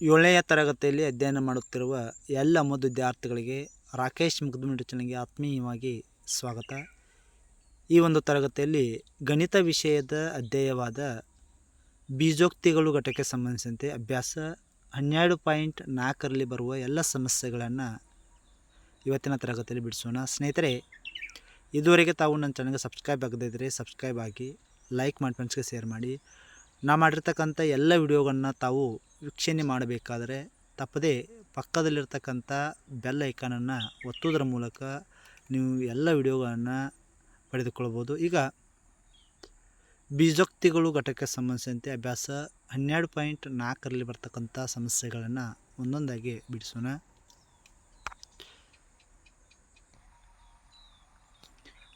ಏಳನೆಯ ತರಗತಿಯಲ್ಲಿ ಅಧ್ಯಯನ ಮಾಡುತ್ತಿರುವ ಎಲ್ಲ ಓದು ವಿದ್ಯಾರ್ಥಿಗಳಿಗೆ ರಾಕೇಶ್ ಮುಗ್ಧಮಿಡ್ ಚಾನಲ್ಗೆ ಆತ್ಮೀಯವಾಗಿ ಸ್ವಾಗತ. ಈ ಒಂದು ತರಗತಿಯಲ್ಲಿ ಗಣಿತ ವಿಷಯದ ಅಧ್ಯಾಯವಾದ ಬೀಜೋಕ್ತಿಗಳು ಘಟಕ್ಕೆ ಸಂಬಂಧಿಸಿದಂತೆ ಅಭ್ಯಾಸ, ಹನ್ನೆರಡು ಪಾಯಿಂಟ್ ನಾಲ್ಕರಲ್ಲಿ ಬರುವ ಎಲ್ಲ ಸಮಸ್ಯೆಗಳನ್ನು ಇವತ್ತಿನ ತರಗತಿಯಲ್ಲಿ ಬಿಡಿಸೋಣ. ಸ್ನೇಹಿತರೆ, ಇದುವರೆಗೆ ತಾವು ನನ್ನ ಚಾನಲ್ಗೆ ಸಬ್ಸ್ಕ್ರೈಬ್ ಆಗದಿದ್ದರೆ ಸಬ್ಸ್ಕ್ರೈಬ್ ಆಗಿ ಲೈಕ್ ಮಾಡಿ ಫ್ರೆಂಡ್ಸ್ಗೆ ಶೇರ್ ಮಾಡಿ. ನಾ ಮಾಡಿರ್ತಕ್ಕಂಥ ಎಲ್ಲ ವಿಡಿಯೋಗಳನ್ನ ತಾವು ವೀಕ್ಷಣೆ ಮಾಡಬೇಕಾದರೆ ತಪ್ಪದೇ ಪಕ್ಕದಲ್ಲಿರ್ತಕ್ಕಂಥ ಬೆಲ್ ಐಕಾನನ್ನು ಒತ್ತುವುದರ ಮೂಲಕ ನೀವು ಎಲ್ಲ ವಿಡಿಯೋಗಳನ್ನು ಪಡೆದುಕೊಳ್ಬೋದು. ಈಗ ಬೀಜೋಕ್ತಿಗಳು ಘಟಕಕ್ಕೆ ಸಂಬಂಧಿಸಿದಂತೆ ಅಭ್ಯಾಸ ಹನ್ನೆರಡು ಪಾಯಿಂಟ್ ನಾಲ್ಕರಲ್ಲಿ ಬರ್ತಕ್ಕಂಥ ಸಮಸ್ಯೆಗಳನ್ನು ಒಂದೊಂದಾಗಿ ಬಿಡಿಸೋಣ.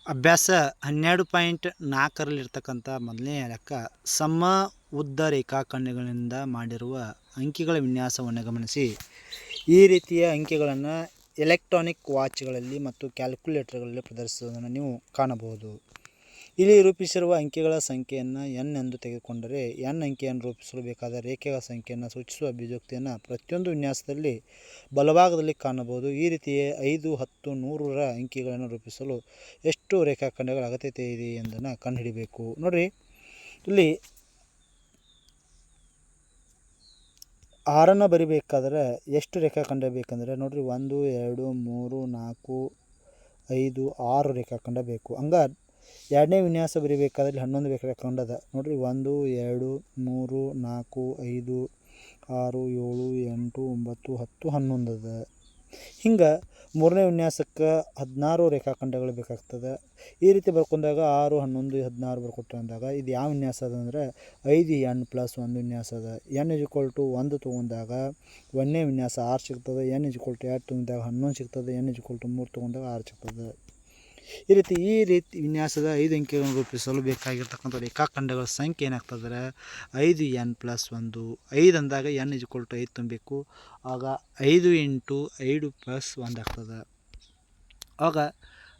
ಅಭ್ಯಾಸ ಹನ್ನೆರಡು ಪಾಯಿಂಟ್ ನಾಲ್ಕರಲ್ಲಿರ್ತಕ್ಕಂಥ ಮೊದಲನೇ ಲೆಕ್ಕ ಸಮ ಉದ್ದ ರೇಖಾಖಂಡಗಳಿಂದ ಮಾಡಿರುವ ಅಂಕಿಗಳ ವಿನ್ಯಾಸವನ್ನು ಗಮನಿಸಿ. ಈ ರೀತಿಯ ಅಂಕಿಗಳನ್ನು ಎಲೆಕ್ಟ್ರಾನಿಕ್ ವಾಚ್ಗಳಲ್ಲಿ ಮತ್ತು ಕ್ಯಾಲ್ಕುಲೇಟರ್ಗಳಲ್ಲಿ ಪ್ರದರ್ಶಿಸುವುದನ್ನು ನೀವು ಕಾಣಬಹುದು. ಇಲ್ಲಿ ರೂಪಿಸಿರುವ ಅಂಕಿಗಳ ಸಂಖ್ಯೆಯನ್ನು ಎನ್ ಎಂದು ತೆಗೆದುಕೊಂಡರೆ ಎನ್ ಅಂಕಿಯನ್ನು ರೂಪಿಸಲು ಬೇಕಾದ ರೇಖೆಗಳ ಸಂಖ್ಯೆಯನ್ನು ಸೂಚಿಸುವ ಅಭಿವ್ಯಕ್ತಿಯನ್ನು ಪ್ರತಿಯೊಂದು ವಿನ್ಯಾಸದಲ್ಲಿ ಬಲಭಾಗದಲ್ಲಿ ಕಾಣಬಹುದು. ಈ ರೀತಿಯೇ ಐದು, ಹತ್ತು, ನೂರರ ಅಂಕಿಗಳನ್ನು ರೂಪಿಸಲು ಎಷ್ಟು ರೇಖಾಖಂಡಗಳ ಅಗತ್ಯತೆ ಇದೆ ಎಂದನ್ನು ಕಂಡುಹಿಡಿಬೇಕು. ನೋಡಿರಿ, ಇಲ್ಲಿ ಆರನ್ನು ಬರಿಬೇಕಾದ್ರೆ ಎಷ್ಟು ರೇಖಾಖಂಡ ಬೇಕಂದರೆ ನೋಡಿರಿ ಒಂದು, ಎರಡು, ಮೂರು, ನಾಲ್ಕು, ಐದು, ಆರು ರೇಖಾಖಂಡ ಬೇಕು ಹಂಗ ಎರಡನೇ ವಿನ್ಯಾಸ ಬರಿಬೇಕಾದ್ರೆ ಹನ್ನೊಂದು ರೇಖಾಖಂಡ ಅದ. ನೋಡಿರಿ ಒಂದು, ಎರಡು, ಮೂರು, ನಾಲ್ಕು, ಐದು, ಆರು, ಏಳು, ಎಂಟು, ಒಂಬತ್ತು, ಹತ್ತು, ಹನ್ನೊಂದು ಅದ. ಹಿಂಗೆ ಮೂರನೇ ವಿನ್ಯಾಸಕ್ಕೆ ಹದಿನಾರು ರೇಖಾಖಂಡಗಳು ಬೇಕಾಗ್ತದೆ. ಈ ರೀತಿ ಬರ್ಕೊಂಡಾಗ ಆರು, ಹನ್ನೊಂದು, ಹದಿನಾರು ಬರ್ಕೊಟ್ರೆ ಅಂದಾಗ ಇದು ಯಾವ ವಿನ್ಯಾಸ ಅದ ಅಂದರೆ ಐದು ಎನ್ ಪ್ಲಸ್ ಒಂದು ವಿನ್ಯಾಸ ಅದ. ಎನ್ ಇಸ್ ಈಕ್ವಲ್ ಟು ಒಂದು ತೊಗೊಂಡಾಗ ಒಂದನೇ ವಿನ್ಯಾಸ ಆರು ಸಿಗ್ತದೆ. ಎನ್ ಇಸ್ ಈಕ್ವಲ್ ಟು ಎರಡು ತೊಗೊಂಡಾಗ ಹನ್ನೊಂದು ಸಿಗ್ತದೆ. ಎನ್ ಇಸ್ ಈಕ್ವಲ್ ಟು ಮೂರು ತೊಗೊಂಡಾಗ ಆರು ಸಿಗ್ತದೆ. ಈ ರೀತಿ ಈ ರೀತಿ ವಿನ್ಯಾಸದ ಐದು ಅಂಕಿಗಳನ್ನು ರೂಪಿಸಲು ಬೇಕಾಗಿರ್ತಕ್ಕಂಥ ರೇಖಾಖಂಡಗಳ ಸಂಖ್ಯೆ ಏನಾಗ್ತದ್ರೆ ಐದು ಎನ್ ಪ್ಲಸ್ ಒಂದು, ಐದು ಅಂದಾಗ ಎನ್ ಇಜ್ ಟು ಐದು ತುಂಬಬೇಕು ಆಗ ಐದು ಇಂಟು ಐದು ಪ್ಲಸ್ ಒಂದು ಆಗ್ತದೆ. ಆಗ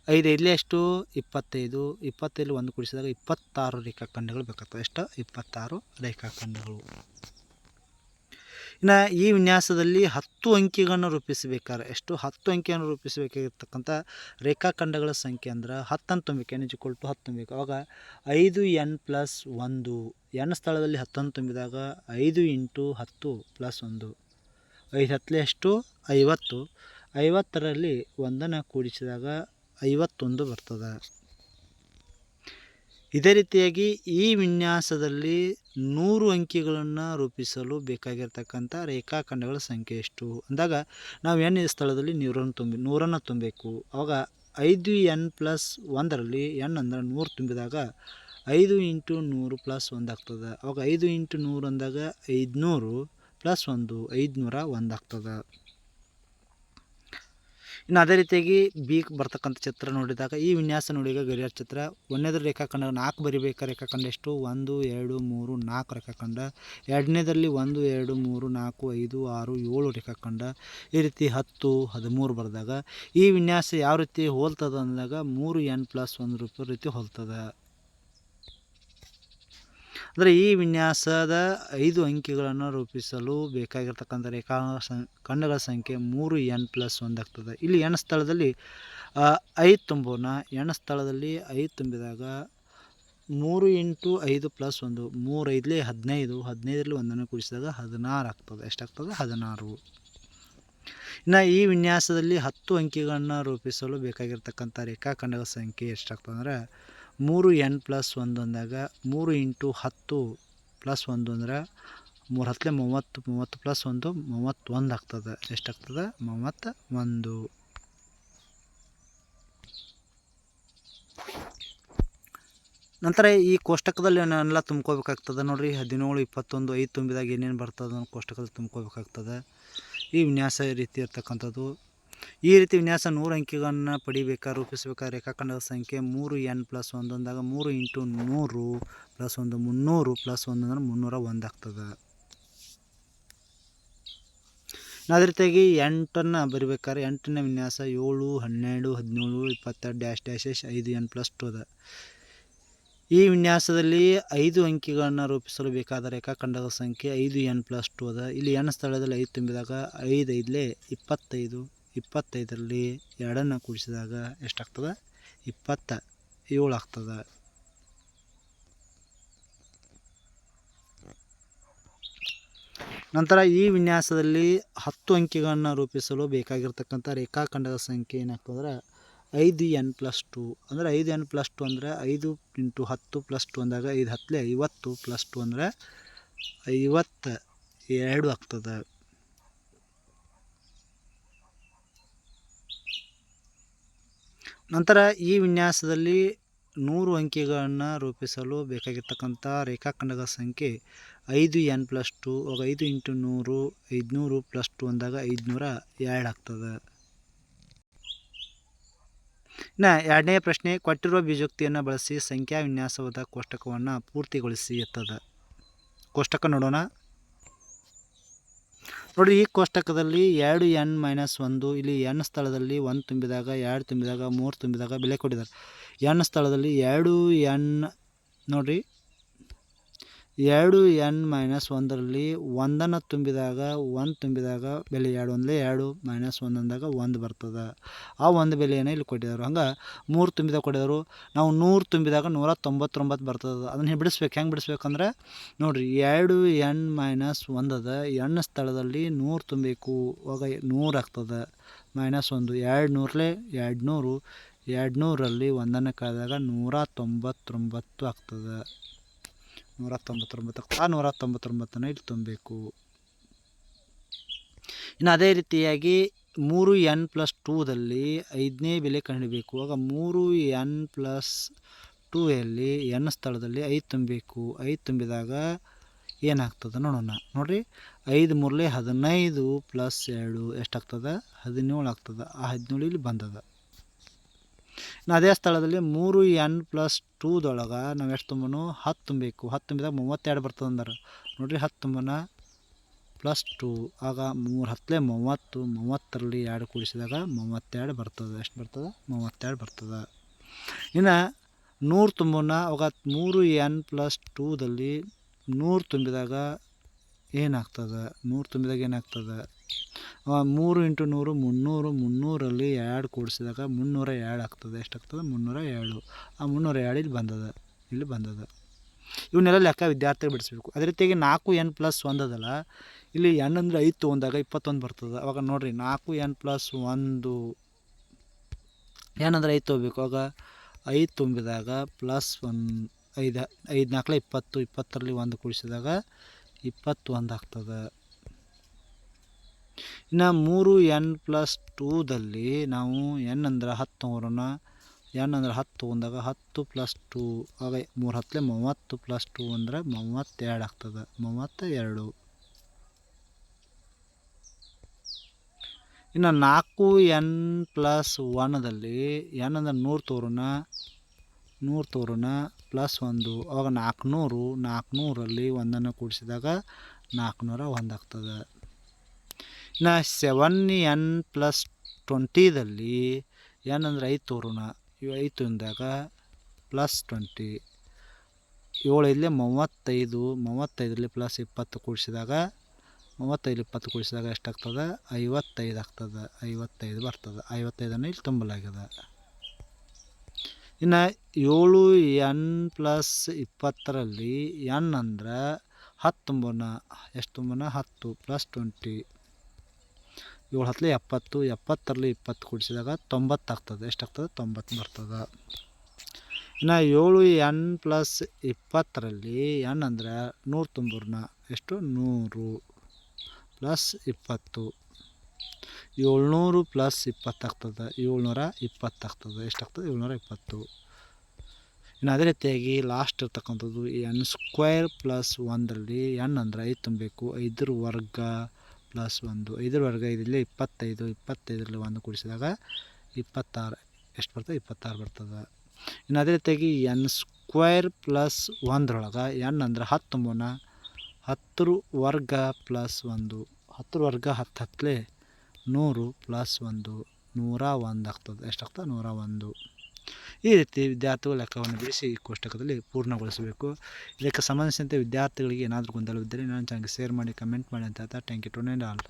ಐದು ಐದಲೇ ಎಷ್ಟು? ಇಪ್ಪತ್ತೈದು ಇಪ್ಪತ್ತೈದು ಒಂದು ಕುಡಿಸಿದಾಗ ಇಪ್ಪತ್ತಾರು ರೇಖಾಖಂಡಗಳು ಬೇಕಾಗ್ತವೆ ಎಷ್ಟು? ಇಪ್ಪತ್ತಾರು ರೇಖಾಖಂಡಗಳು. ಇನ್ನು ಈ ವಿನ್ಯಾಸದಲ್ಲಿ ಹತ್ತು ಅಂಕಿಗಳನ್ನು ರೂಪಿಸಬೇಕಾದ್ರೆ, ಎಷ್ಟು? ಹತ್ತು ಅಂಕಿಯನ್ನು ರೂಪಿಸಬೇಕಾಗಿರ್ತಕ್ಕಂಥ ರೇಖಾಖಂಡಗಳ ಸಂಖ್ಯೆ ಅಂದ್ರೆ ಹತ್ತನ್ನು ತುಂಬಬೇಕು ಎನ್ ಇಜ್ಕೊಲ್ ಟು ಹತ್ತು ತುಂಬಬೇಕು ಅವಾಗ ಐದು ಎನ್ ಪ್ಲಸ್ ಒಂದು, ಎನ್ ಸ್ಥಳದಲ್ಲಿ ಹತ್ತನ್ನು ತುಂಬಿದಾಗ ಐದು ಇಂಟು ಹತ್ತು ಪ್ಲಸ್ ಒಂದು. ಐದು ಹತ್ತಲೇ ಎಷ್ಟು? ಐವತ್ತು. ಐವತ್ತರಲ್ಲಿ ಒಂದನ್ನು ಕೂಡಿಸಿದಾಗ ಐವತ್ತೊಂದು ಬರ್ತದೆ. ಇದೇ ರೀತಿಯಾಗಿ ಈ ವಿನ್ಯಾಸದಲ್ಲಿ ನೂರು ಅಂಕಿಗಳನ್ನು ರೂಪಿಸಲು ಬೇಕಾಗಿರ್ತಕ್ಕಂಥ ರೇಖಾಖಂಡಗಳ ಸಂಖ್ಯೆ ಎಷ್ಟು? ಅಂದಾಗ ನಾವು ಎನ್ ಸ್ಥಳದಲ್ಲಿ ನೂರನ್ನು ತುಂಬಿ, ನೂರನ್ನು ತುಂಬಬೇಕು? ಅವಾಗ ಐದು ಎನ್ ಪ್ಲಸ್ ಒಂದರಲ್ಲಿ ಎನ್ ಅಂದ್ರೆ ನೂರು ತುಂಬಿದಾಗ ಐದು ಇಂಟು ನೂರು ಪ್ಲಸ್ ಒಂದು ಆಗ್ತದೆ. ಅವಾಗ ಐದು ಇಂಟು ನೂರು ಅಂದಾಗ ಐದುನೂರು ಪ್ಲಸ್ ಒಂದು ಐದುನೂರ ಒಂದು ಆಗ್ತದೆ. ಇನ್ನು ಅದೇ ರೀತಿಯಾಗಿ ಬೀಕ್ ಬರ್ತಕ್ಕಂಥ ಚಿತ್ರ ನೋಡಿದಾಗ, ಈ ವಿನ್ಯಾಸ ನೋಡಿದಾಗ ಗಡಿಯಾರ ಚಿತ್ರ. ಒಂದನೇದ್ರ ರೇಖಾಖಂಡ, ನಾಲ್ಕು ಬರಿಬೇಕಾ ರೇಖಾಖಂಡ ಎಷ್ಟು? ಒಂದು, ಎರಡು, ಮೂರು, ನಾಲ್ಕು ರೇಖಾಖಂಡ. ಎರಡನೇದಲ್ಲಿ ಒಂದು, ಎರಡು, ಮೂರು, ನಾಲ್ಕು, ಐದು, ಆರು, ಏಳು ರೇಖಾಖಂಡ. ಈ ರೀತಿ ಹತ್ತು, ಹದಿಮೂರು ಬರೆದಾಗ, ಈ ವಿನ್ಯಾಸ ಯಾವ ರೀತಿ ಹೋಲ್ತದ ಅಂದಾಗ, ಮೂರು ಎನ್ ಪ್ಲಸ್ ಒಂದು ರೂಪಾಯಿ ರೀತಿ ಹೋಲ್ತದೆ. ಅಂದರೆ ಈ ವಿನ್ಯಾಸದ ಐದು ಅಂಕಿಗಳನ್ನು ರೂಪಿಸಲು ಬೇಕಾಗಿರ್ತಕ್ಕಂಥ ರೇಖಾ ಖಂಡಗಳ ಸಂಖ್ಯೆ ಮೂರು ಎನ್ ಪ್ಲಸ್ ಒಂದಾಗ್ತದೆ ಇಲ್ಲಿ ಎನ್ ಸ್ಥಳದಲ್ಲಿ ಐದು ತುಂಬೋಣ ಎನ್ ಸ್ಥಳದಲ್ಲಿ ಐದು ತುಂಬಿದಾಗ ಮೂರು ಇಂಟು ಐದು ಪ್ಲಸ್ ಒಂದು ಮೂರು ಐದಲಿ ಹದಿನೈದು, ಹದಿನೈದರಲ್ಲಿ ಒಂದನ್ನು ಕೂಡಿಸಿದಾಗ ಹದಿನಾರು ಆಗ್ತದೆ. ಎಷ್ಟಾಗ್ತದೆ? ಹದಿನಾರು. ಇನ್ನು ಈ ವಿನ್ಯಾಸದಲ್ಲಿ ಹತ್ತು ಅಂಕಿಗಳನ್ನು ರೂಪಿಸಲು ಬೇಕಾಗಿರ್ತಕ್ಕಂಥ ರೇಖಾಖಂಡಗಳ ಸಂಖ್ಯೆ ಎಷ್ಟಾಗ್ತದೆ ಅಂದರೆ ಮೂರು ಎನ್ ಪ್ಲಸ್ ಒಂದು ಅಂದಾಗ ಮೂರು ಇಂಟು ಹತ್ತು ಪ್ಲಸ್ ಒಂದು ಅಂದ್ರೆ ಮೂರು ಹತ್ತಲೆ ಮೂವತ್ತು ಮೂವತ್ತು ಪ್ಲಸ್ ಒಂದು, ಮೂವತ್ತೊಂದು ಆಗ್ತದೆ. ಎಷ್ಟಾಗ್ತದೆ? ಮೂವತ್ತ ಒಂದು ನಂತರ ಈ ಕೋಷ್ಟಕದಲ್ಲಿ ಏನೆಲ್ಲ ತುಂಬ್ಕೋಬೇಕಾಗ್ತದೆ. ನೋಡಿರಿ, ಹದಿನೇಳು, ಇಪ್ಪತ್ತೊಂದು, ಐದು ತುಂಬಿದಾಗ ಏನೇನು ಬರ್ತದೆ ಅನ್ನೋ ಕೋಷ್ಟಕದಲ್ಲಿ ತುಂಬ್ಕೋಬೇಕಾಗ್ತದೆ. ಈ ವಿನ್ಯಾಸ ರೀತಿ ಇರ್ತಕ್ಕಂಥದ್ದು. ಈ ರೀತಿ ವಿನ್ಯಾಸ ನೂರು ಅಂಕಿಗಳನ್ನು ಪಡಿಬೇಕಾ ರೂಪಿಸಬೇಕಾದ್ರೆ ರೇಖಾಖಂಡದ ಸಂಖ್ಯೆ ಮೂರು ಎನ್ ಪ್ಲಸ್ ಒಂದು ಅಂದಾಗ ಮೂರು ಇಂಟು ನೂರು ಪ್ಲಸ್ ಒಂದು ಮುನ್ನೂರು ಪ್ಲಸ್ ಒಂದು ಅಂದರೆ ಮುನ್ನೂರ ಒಂದು ಆಗ್ತದೆ. ಅದೇ ರೀತಿಯಾಗಿ ಎಂಟನ್ನು ಬರಿಬೇಕಾದ್ರೆ ಎಂಟನೇ ವಿನ್ಯಾಸ ಏಳು, ಹನ್ನೆರಡು, ಹದಿನೇಳು, ಇಪ್ಪತ್ತೆರಡು ಡ್ಯಾಶ್ ಡ್ಯಾಶ್ ಐದು ಎನ್ ಪ್ಲಸ್ ಟು ಅದ. ಈ ವಿನ್ಯಾಸದಲ್ಲಿ ಐದು ಅಂಕಿಗಳನ್ನು ರೂಪಿಸಲು ಬೇಕಾದ ರೇಖಾಖಂಡದ ಸಂಖ್ಯೆ ಐದು ಎನ್ ಪ್ಲಸ್ ಟು ಅದ. ಇಲ್ಲಿ ಎನ್ ಸ್ಥಳದಲ್ಲಿ ಐದು ತುಂಬಿದಾಗ ಐದು ಐದಲೇ ಇಪ್ಪತ್ತೈದು. ಇಪ್ಪತ್ತೈದರಲ್ಲಿ ಎರಡನ್ನು ಕೂಡಿಸಿದಾಗ ಎಷ್ಟಾಗ್ತದೆ? ಇಪ್ಪತ್ತ ಏಳು ಆಗ್ತದೆ. ನಂತರ ಈ ವಿನ್ಯಾಸದಲ್ಲಿ ಹತ್ತು ಅಂಕಿಗಳನ್ನು ರೂಪಿಸಲು ಬೇಕಾಗಿರ್ತಕ್ಕಂಥ ರೇಖಾಖಂಡದ ಸಂಖ್ಯೆ ಏನಾಗ್ತದ್ರೆ ಐದು ಎನ್ ಪ್ಲಸ್ ಟು. ಅಂದರೆ ಐದು ಎನ್ ಪ್ಲಸ್ ಟು ಅಂದರೆ ಐದು ಇಂಟು ಹತ್ತು ಪ್ಲಸ್ ಟು ಅಂದಾಗ ಐದು ಹತ್ತಲೇ ಐವತ್ತು ಪ್ಲಸ್ ಟು ಅಂದರೆ ಐವತ್ತ ಎರಡು ಆಗ್ತದೆ. ನಂತರ ಈ ವಿನ್ಯಾಸದಲ್ಲಿ ನೂರು ಅಂಕಿಗಳನ್ನು ರೂಪಿಸಲು ಬೇಕಾಗಿರ್ತಕ್ಕಂಥ ರೇಖಾಖಂಡಗಳ ಸಂಖ್ಯೆ ಐದು ಎನ್ ಪ್ಲಸ್ ಟು ಐದು ಇಂಟು ನೂರು, ಐದುನೂರು ಪ್ಲಸ್ ಟು ಅಂದಾಗ ಐದುನೂರ ಎರಡು ಆಗ್ತದೆ. ಇನ್ನು ಎರಡನೇ ಪ್ರಶ್ನೆ, ಕೊಟ್ಟಿರುವ ಬೀಜೋಕ್ತಿಯನ್ನು ಬಳಸಿ ಸಂಖ್ಯಾ ವಿನ್ಯಾಸವಾದ ಕೋಷ್ಟಕವನ್ನು ಪೂರ್ತಿಗೊಳಿಸಿ ಎತ್ತದ. ಕೋಷ್ಟಕ ನೋಡೋಣ. ನೋಡಿ, ಈ ಕೋಷ್ಟಕದಲ್ಲಿ ಎರಡು ಎನ್ ಮೈನಸ್ ಒಂದು, ಇಲ್ಲಿ ಎನ್ ಸ್ಥಳದಲ್ಲಿ ಒಂದು ತುಂಬಿದಾಗ ಎರಡು ತುಂಬಿದಾಗ ಮೂರು ತುಂಬಿದಾಗ ಬೆಲೆ ಕೊಟ್ಟಿದ್ದಾರೆ. ಎನ್ ಸ್ಥಳದಲ್ಲಿ ಎರಡು ಎನ್ ನೋಡಿರಿ ಎರಡು ಎನ್ ಮೈನಸ್ ಒಂದರಲ್ಲಿ ಒಂದನ್ನು ತುಂಬಿದಾಗ ಒಂದು ತುಂಬಿದಾಗ ಬೆಲೆ ಎರಡು ಒಂದಲೇ ಎರಡು ಮೈನಸ್ ಒಂದು ಅಂದಾಗ ಒಂದು ಬರ್ತದೆ. ಆ ಒಂದು ಬೆಲೆಯನ್ನು ಇಲ್ಲಿ ಕೊಟ್ಟಿದ್ದಾರೆ. ಹಂಗೆ ಮೂರು ತುಂಬಿದಾಗ ಕೊಟ್ಟಿದ್ದಾರೆ. ನಾವು ನೂರು ತುಂಬಿದಾಗ ನೂರ ತೊಂಬತ್ತೊಂಬತ್ತು ಬರ್ತದೆ. ಅದನ್ನು ಬಿಡಿಸ್ಬೇಕು? ಹೆಂಗೆ ಬಿಡಿಸ್ಬೇಕಂದ್ರೆ ನೋಡಿರಿ, ಎರಡು ಎನ್ ಮೈನಸ್ ಒಂದದ ಎಣ್ಣು ಸ್ಥಳದಲ್ಲಿ ನೂರು ತುಂಬಬೇಕು ಅವಾಗ ನೂರು ಆಗ್ತದೆ. ಮೈನಸ್ ಒಂದು, ಎರಡು ನೂರಲೇ ಎರಡು ನೂರು. ಎರಡು ನೂರಲ್ಲಿ ಒಂದನ್ನು ಕಳೆದಾಗ ನೂರ ತೊಂಬತ್ತೊಂಬತ್ತು ಆಗ್ತದೆ. ನೂರ ತೊಂಬತ್ತೊಂಬತ್ತು ಆ ನೂರ ತೊಂಬತ್ತೊಂಬತ್ತನ್ನು ಇಲ್ಲಿ ತುಂಬಬೇಕು. ಇನ್ನು ಅದೇ ರೀತಿಯಾಗಿ ಮೂರು ಎನ್ ಪ್ಲಸ್ ಟೂದಲ್ಲಿ ಐದನೇ ಬೆಲೆ ಕಂಡುಹಿಡಬೇಕು ಆಗ ಮೂರು ಎನ್ ಪ್ಲಸ್ ಟೂಯಲ್ಲಿ ಎನ್ ಸ್ಥಳದಲ್ಲಿ ಐದು ತುಂಬಬೇಕು ಐದು ತುಂಬಿದಾಗ ಏನಾಗ್ತದೆ ನೋಡೋಣ. ನೋಡಿರಿ, ಐದು ಮೂರಲೆ ಹದಿನೈದು ಪ್ಲಸ್ ಎರಡು ಎಷ್ಟಾಗ್ತದೆ? ಹದಿನೇಳು ಆಗ್ತದೆ ಆ ಹದಿನೇಳು ಇಲ್ಲಿ ಬಂದದ. ಇನ್ನು ಅದೇ ಸ್ಥಳದಲ್ಲಿ ಮೂರು ಎನ್ ಪ್ಲಸ್ ಟೂದೊಳಗೆ ನಾವು ಎಷ್ಟು ತುಂಬನು ಹತ್ತು ತುಂಬಬೇಕು. ಹತ್ತು ತುಂಬಿದಾಗ ಮೂವತ್ತೆರಡು ಬರ್ತದೆ ಅಂದ್ರೆ. ನೋಡಿರಿ ಹತ್ತು ತುಂಬನ ಪ್ಲಸ್ ಟು, ಆಗ ಮೂರು ಹತ್ತಲೇ ಮೂವತ್ತು, ಮೂವತ್ತರಲ್ಲಿ ಎರಡು ಕೂಡಿಸಿದಾಗ ಮೂವತ್ತೆರಡು ಬರ್ತದೆ. ಎಷ್ಟು ಬರ್ತದೆ? ಮೂವತ್ತೆರಡು ಬರ್ತದೆ. ಇನ್ನು ನೂರು ತುಂಬನ ಅವಾಗ ಮೂರು ಎನ್ ಪ್ಲಸ್ ಟೂದಲ್ಲಿ ನೂರು ತುಂಬಿದಾಗ ಏನಾಗ್ತದೆ? ನೂರು ತುಂಬಿದಾಗ ಏನಾಗ್ತದೆ? ಮೂರು ಇಂಟು ನೂರು, ಮುನ್ನೂರು, ಮುನ್ನೂರಲ್ಲಿ ಎರಡು ಕೂಡಿಸಿದಾಗ ಮುನ್ನೂರ ಎರಡು ಆಗ್ತದೆ. ಎಷ್ಟಾಗ್ತದೆ? ಮುನ್ನೂರ ಎರಡು ಆ ಮುನ್ನೂರ ಎರಡು ಇಲ್ಲಿ ಬಂದದ. ಇಲ್ಲಿ ಬಂದದ. ಇವನ್ನೆಲ್ಲ ಲೆಕ್ಕ ವಿದ್ಯಾರ್ಥಿಗಳು ಬಿಡಿಸ್ಬೇಕು. ಅದೇ ರೀತಿಯಾಗಿ ನಾಲ್ಕು ಎನ್ ಪ್ಲಸ್ ಒಂದದಲ್ಲ ಇಲ್ಲಿ ಎನ್ ಅಂದರೆ ಐದು ತೊಗೊಂಡಾಗ ಇಪ್ಪತ್ತೊಂದು ಬರ್ತದೆ. ಅವಾಗ ನೋಡಿರಿ, ನಾಲ್ಕು ಎನ್ ಪ್ಲಸ್ ಒಂದು ಏನಂದ್ರೆ ಐದು ತೊಗೋಬೇಕು. ಆಗ ಐದು ತುಂಬಿದಾಗ ಪ್ಲಸ್ ಒನ್, ಐದು ಐದು ನಾಲ್ಕಲೆ ಇಪ್ಪತ್ತು, ಇಪ್ಪತ್ತರಲ್ಲಿ ಒಂದು ಕೂಡಿಸಿದಾಗ ಇಪ್ಪತ್ತೊಂದು ಆಗ್ತದೆ. ಇನ್ನು ಮೂರು ಎನ್ ಪ್ಲಸ್ ಟೂದಲ್ಲಿ ನಾವು ಎನ್ ಅಂದ್ರೆ ಹತ್ತು ಮೂರನ್ನ, ಎನ್ ಅಂದ್ರೆ ಹತ್ತು ತೊಗೊಂಡಾಗ ಹತ್ತು ಪ್ಲಸ್ ಟೂ, ಆಗ ಮೂರು ಹತ್ತಲೆ ಮೂವತ್ತು ಪ್ಲಸ್ ಟೂ ಅಂದ್ರೆ ಮೂವತ್ತೆರಡು ಆಗ್ತದೆ ಮೂವತ್ತ ಎರಡು ಇನ್ನು ನಾಲ್ಕು ಎನ್ ಪ್ಲಸ್ ಒನ್ದಲ್ಲಿ ಎನ್ ಅಂದ್ರೆ ನೂರು ತೋರೋಣ ನೂರು ತೋರೋಣ ಪ್ಲಸ್ ಒಂದು ಆವಾಗ ನಾಲ್ಕುನೂರು, ನಾಲ್ಕುನೂರಲ್ಲಿ ಒಂದನ್ನು ಕೂಡಿಸಿದಾಗ ನಾಲ್ಕುನೂರ ಒಂದು ಆಗ್ತದೆ. ಇನ್ನು ಸೆವೆನ್ ಎನ್ ಪ್ಲಸ್ ಟ್ವೆಂಟಿದಲ್ಲಿ ಎನ್ ಅಂದರೆ ಐದು ತೋರೋಣ. ಇವು ಐದು ಅಂದಾಗ ಪ್ಲಸ್ ಟ್ವೆಂಟಿ ಏಳು ಇಲ್ಲಿ ಮೂವತ್ತೈದು, ಮೂವತ್ತೈದರಲ್ಲಿ ಪ್ಲಸ್ ಇಪ್ಪತ್ತು ಕೂಡಿಸಿದಾಗ ಮೂವತ್ತೈದು, ಇಪ್ಪತ್ತು ಕೂಡಿಸಿದಾಗ ಎಷ್ಟಾಗ್ತದೆ? ಐವತ್ತೈದು ಆಗ್ತದೆ. ಐವತ್ತೈದು ಬರ್ತದೆ. ಐವತ್ತೈದನ್ನು ಇಲ್ಲಿ ತುಂಬಲಾಗಿದೆ ಇನ್ನು ಏಳು ಎನ್ ಪ್ಲಸ್ ಇಪ್ಪತ್ತರಲ್ಲಿ ಎನ್ ಅಂದ್ರೆ ಹತ್ತು ತುಂಬೋಣ ಎಷ್ಟು ತುಂಬೋಣ ಹತ್ತು ಪ್ಲಸ್ ಟ್ವೆಂಟಿ ಏಳು ಹತ್ತಲೆ ಎಪ್ಪತ್ತು, ಎಪ್ಪತ್ತರಲ್ಲಿ ಇಪ್ಪತ್ತು ಕೂಡಿಸಿದಾಗ ತೊಂಬತ್ತು ಆಗ್ತದೆ ಎಷ್ಟಾಗ್ತದೆ? ತೊಂಬತ್ತು ಬರ್ತದೆ. ಇನ್ನು ಏಳು ಎನ್ ಪ್ಲಸ್ ಇಪ್ಪತ್ತರಲ್ಲಿ ಎನ್ ಅಂದರೆ ನೂರು ತುಂಬೂರ್ನ. ಎಷ್ಟು? ನೂರು ಪ್ಲಸ್ ಇಪ್ಪತ್ತು. ಏಳ್ನೂರು ಪ್ಲಸ್ ಇಪ್ಪತ್ತಾಗ್ತದೆ. ಏಳ್ನೂರ ಇಪ್ಪತ್ತಾಗ್ತದೆ. ಎಷ್ಟಾಗ್ತದೆ? ಏಳ್ನೂರ ಇಪ್ಪತ್ತು. ಇನ್ನು ಅದೇ ರೀತಿಯಾಗಿ ಲಾಸ್ಟ್ ಇರ್ತಕ್ಕಂಥದ್ದು ಎನ್ ಸ್ಕ್ವೇರ್ ಪ್ಲಸ್ ಒಂದರಲ್ಲಿ ಎನ್ ಅಂದರೆ ಐದು ತುಂಬಬೇಕು. ಐದರ ವರ್ಗ. ಪ್ಲಸ್ ಒಂದು ಐದರ ವರ್ಗ ಇದರಲ್ಲಿ ಇಪ್ಪತ್ತೈದು, ಇಪ್ಪತ್ತೈದರಲ್ಲಿ ಒಂದು ಕೂಡಿಸಿದಾಗ ಇಪ್ಪತ್ತಾರು, ಎಷ್ಟು ಬರ್ತದೆ? ಇಪ್ಪತ್ತಾರು ಬರ್ತದೆ. ಇನ್ನು ಅದೇ ರೀತಿಯಾಗಿ ಎನ್ ಸ್ಕ್ವೇರ್ ಪ್ಲಸ್ ಒಂದರೊಳಗೆ ಎನ್ ಅಂದ್ರೆ ಹತ್ತು ಮೂನ ಹತ್ತರ ವರ್ಗ ಪ್ಲಸ್ ಒಂದು, ಹತ್ತರ ವರ್ಗ ಹತ್ತು ಹತ್ತಲೇ ನೂರು ಪ್ಲಸ್ ಒಂದು ನೂರ ಒಂದು ಆಗ್ತದೆ. ಎಷ್ಟಾಗ್ತದೆ? ನೂರ ಒಂದು. ಈ ರೀತಿ ವಿದ್ಯಾರ್ಥಿಗಳು ಲೆಕ್ಕವನ್ನು ಬಿಡಿಸಿ ಈ ಕೋಷ್ಟಕದಲ್ಲಿ ಪೂರ್ಣಗೊಳಿಸಬೇಕು. ಇದಕ್ಕೆ ಸಂಬಂಧಿಸಿದಂತೆ ವಿದ್ಯಾರ್ಥಿಗಳಿಗೆ ಏನಾದರೂ ಗೊಂದಲವಿದ್ದರೆ ನಾನು ಚಾನಲ್ಗೆ ಶೇರ್ ಮಾಡಿ ಕಮೆಂಟ್ ಮಾಡಿ ಅಂತ ಥ್ಯಾಂಕ್ ಯು ಟು ಆಲ್